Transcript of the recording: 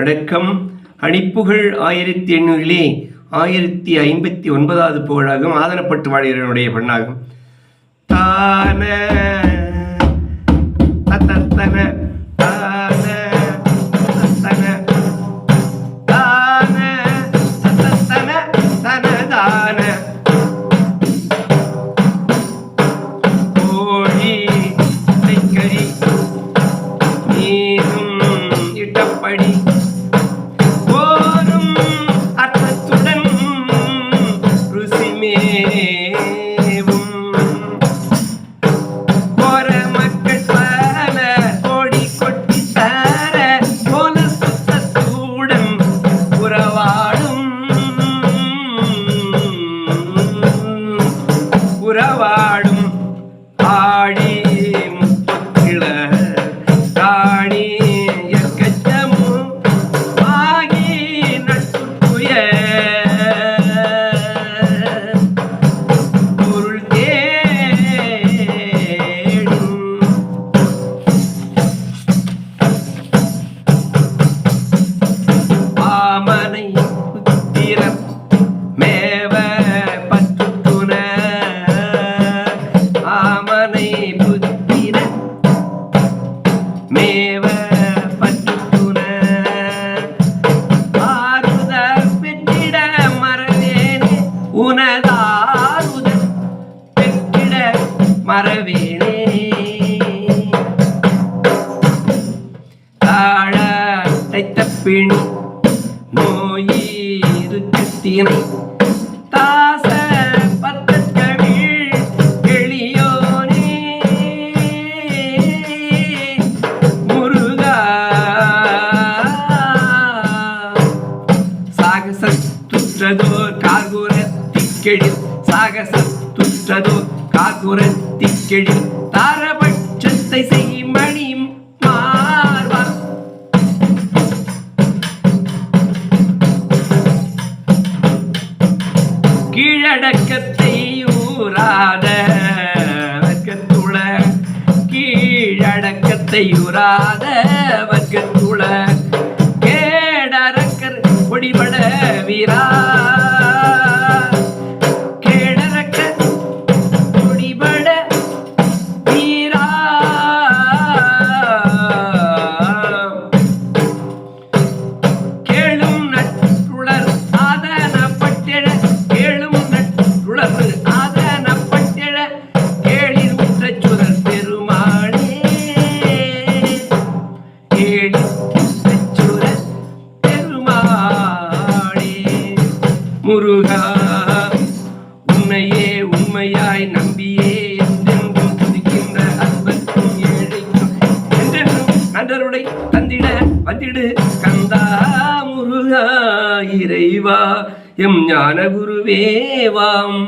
வணக்கம். அணிப்புகள் ஆயிரத்தி எண்ணூறிலே ஆயிரத்தி ஐம்பத்தி ஒன்பதாவது புகழாகும். ஆதனப்பட்டு வாழியனுடைய பெண்ணாகும். தான தத்தன தான தத்தன தான தத்தன தனதான. கோழி আর மறவேனே தாழ தைத்த பிணி நோயிருக்கு தீனை. தாச பத்தக்கவிழ் எளியோனே முருகா. சாகசத்துற்றதோர் கார்குரத்திக்கெழி சாகசத்துற்றதோர் கார்குரத்திக்கெழி தாரபட்சத்தை செய் மணி மார்வா கீழடக்கத்தை ஊராத வர்க்கத்துள கீழடக்கத்தை உராத வர்க்கத்துள கேடரக்கர் ஒடிபட வீரா முருகா உன்னையே உண்மையாய் நம்பியே என்றென்றும் துதிக்கின்ற அன்பர்க்கும் ஏழைக்கும் என்றென்றும் நன்றருடை தந்திட வந்திடு கந்தா முருகா இறைவா எம் ஞான குருவேவாம்